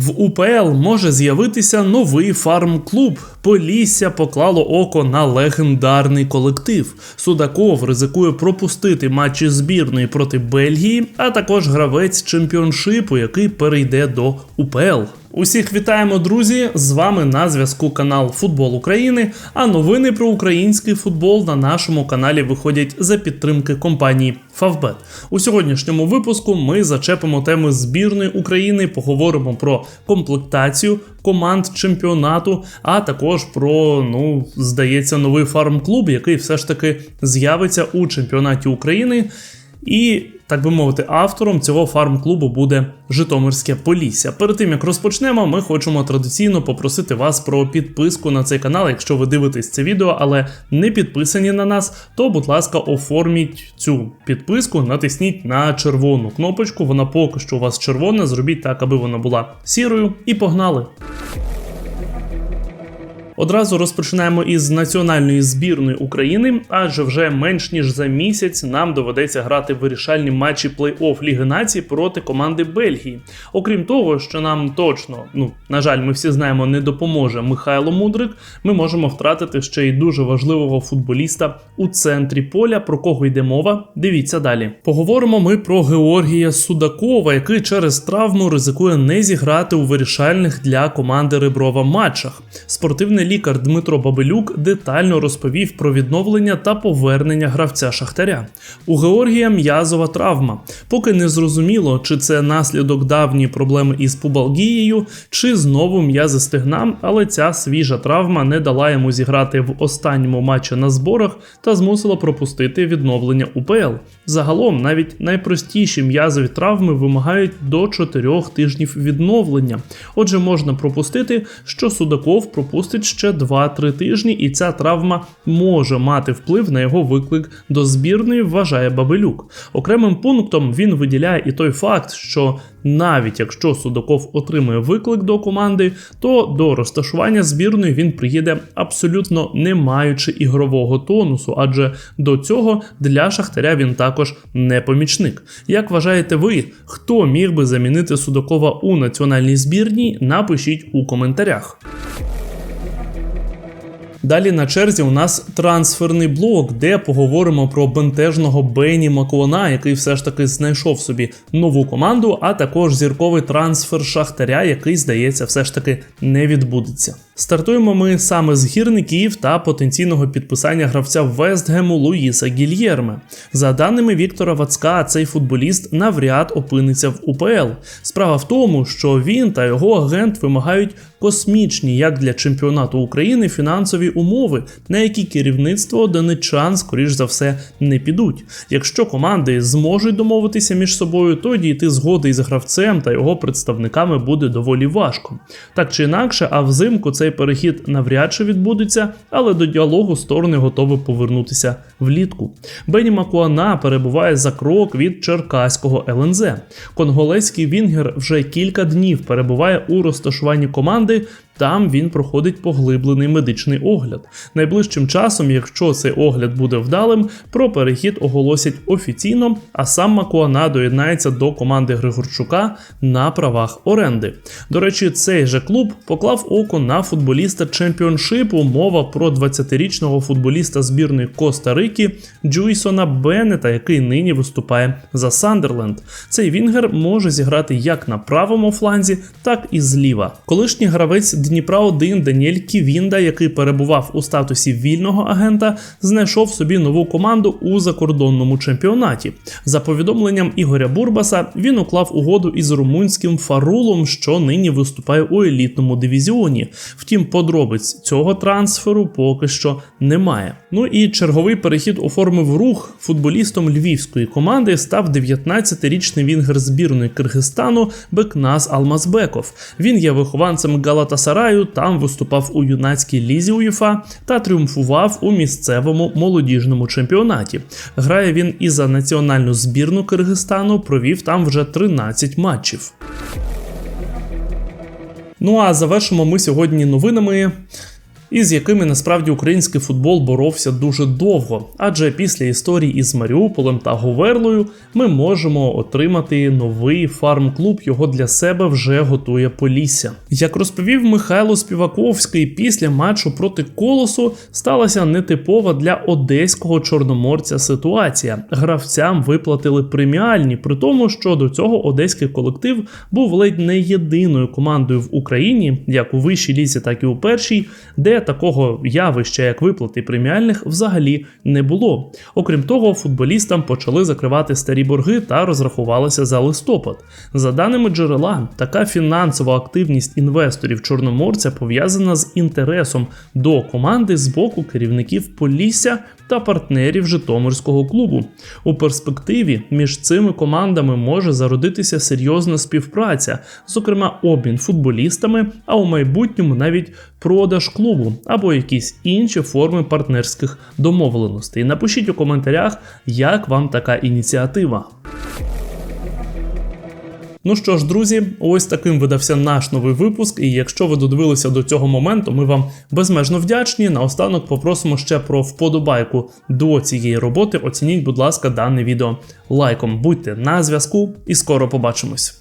В УПЛ може з'явитися новий фарм-клуб. Полісся поклало око на легендарний колектив. Судаков ризикує пропустити матчі збірної проти Бельгії, а також гравець чемпіоншипу, який перейде до УПЛ. Усіх вітаємо, друзі! З вами на зв'язку канал Футбол України. А новини про український футбол на нашому каналі виходять за підтримки компанії Favbet. У сьогоднішньому випуску ми зачепимо теми збірної України, поговоримо про комплектацію команд чемпіонату, а також про, ну, здається, новий фарм-клуб, який все ж таки з'явиться у чемпіонаті України. І, так би мовити, автором цього фарм-клубу буде Житомирське Полісся. Перед тим як розпочнемо, ми хочемо традиційно попросити вас про підписку на цей канал. Якщо ви дивитесь це відео, але не підписані на нас, то, будь ласка, оформіть цю підписку, натисніть на червону кнопочку. Вона поки що у вас червона. Зробіть так, аби вона була сірою, і погнали. Одразу розпочинаємо із національної збірної України, адже вже менш ніж за місяць нам доведеться грати вирішальні матчі плей-офф Ліги Націй проти команди Бельгії. Окрім того, що нам точно, ну на жаль, ми всі знаємо, не допоможе Михайло Мудрик. Ми можемо втратити ще й дуже важливого футболіста у центрі поля. Про кого йде мова? Дивіться далі. Поговоримо ми про Георгія Судакова, який через травму ризикує не зіграти у вирішальних для команди Реброва матчах. Спортивний лікар Дмитро Бабелюк детально розповів про відновлення та повернення гравця Шахтаря. У Георгія м'язова травма. Поки не зрозуміло, чи це наслідок давньої проблеми із пубалгією, чи знову м'язи стегна, але ця свіжа травма не дала йому зіграти в останньому матчі на зборах та змусила пропустити відновлення УПЛ. Загалом навіть найпростіші м'язові травми вимагають до 4 тижнів відновлення. Отже, можна пропустити, що Судаков пропустить ще 2-3 тижні, і ця травма може мати вплив на його виклик до збірної, вважає Бабелюк. Окремим пунктом він виділяє і той факт, що навіть якщо Судаков отримує виклик до команди, то до розташування збірної він приїде абсолютно не маючи ігрового тонусу, адже до цього для Шахтаря він також не помічник. Як вважаєте ви, хто міг би замінити Судакова у національній збірній? Напишіть у коментарях. Далі на черзі у нас трансферний блок, де поговоримо про бентежного Бені Маклона, який все ж таки знайшов собі нову команду, а також зірковий трансфер Шахтаря, який, здається, все ж таки не відбудеться. Стартуємо ми саме з гірників та потенційного підписання гравця Вестгему Луїса Гільєрме. За даними Віктора Вацка, цей футболіст навряд опиниться в УПЛ. Справа в тому, що він та його агент вимагають космічні, як для чемпіонату України, фінансові умови, на які керівництво донечан, скоріш за все, не підуть. Якщо команди зможуть домовитися між собою, то дійти згоди із гравцем та його представниками буде доволі важко. Так чи інакше, а взимку цей перехід навряд чи відбудеться, але до діалогу сторони готові повернутися влітку. Бені Макуана перебуває за крок від черкаського ЛНЗ. Конголезький Вінгер вже кілька днів перебуває у розташуванні команди. Там він проходить поглиблений медичний огляд. Найближчим часом, якщо цей огляд буде вдалим, про перехід оголосять офіційно, а сам Макуана доєднається до команди Григорчука на правах оренди. До речі, цей же клуб поклав око на футболіста чемпіоншипу. Мова про 20-річного футболіста збірної Коста-Рики Джуйсона Беннета, який нині виступає за Сандерленд. Цей Вінгер може зіграти як на правому фланзі, так і зліва. Колишній гравець Дніпра 1 Даніель Ківінда, який перебував у статусі вільного агента, знайшов собі нову команду у закордонному чемпіонаті. За повідомленням Ігоря Бурбаса, він уклав угоду із румунським фарулом, що нині виступає у елітному дивізіоні. Втім, подробиць цього трансферу поки що немає. Ну і черговий перехід оформив рух футболістом львівської команди. Став 19-річний вінгер збірної Киргизстану Бекнас Алмазбеков. Він є вихованцем Галатасараю, там виступав у юнацькій лізі УЄФА та тріумфував у місцевому молодіжному чемпіонаті. Грає він і за національну збірну Киргизстану, провів там вже 13 матчів. Ну а завершимо ми сьогодні новинами і з якими насправді український футбол боровся дуже довго. Адже після історії із Маріуполем та Говерлою ми можемо отримати новий фарм-клуб. Його для себе вже готує Полісся. Як розповів Михайло Співаковський, після матчу проти Колосу сталася нетипова для одеського чорноморця ситуація. Гравцям виплатили преміальні, при тому, що до цього одеський колектив був ледь не єдиною командою в Україні, як у вищій лізі, так і у першій, де такого явища, як виплати преміальних, взагалі не було. Окрім того, футболістам почали закривати старі борги та розрахувалися за листопад. За даними джерела, така фінансова активність інвесторів Чорноморця пов'язана з інтересом до команди з боку керівників Полісся та партнерів Житомирського клубу. У перспективі між цими командами може зародитися серйозна співпраця, зокрема обмін футболістами, а у майбутньому навіть продаж клубу або якісь інші форми партнерських домовленостей. Напишіть у коментарях, як вам така ініціатива. Ну що ж, друзі, ось таким видався наш новий випуск. І якщо ви додивилися до цього моменту, ми вам безмежно вдячні. Наостанок попросимо ще про вподобайку до цієї роботи. Оцініть, будь ласка, дане відео лайком. Будьте на зв'язку і скоро побачимось.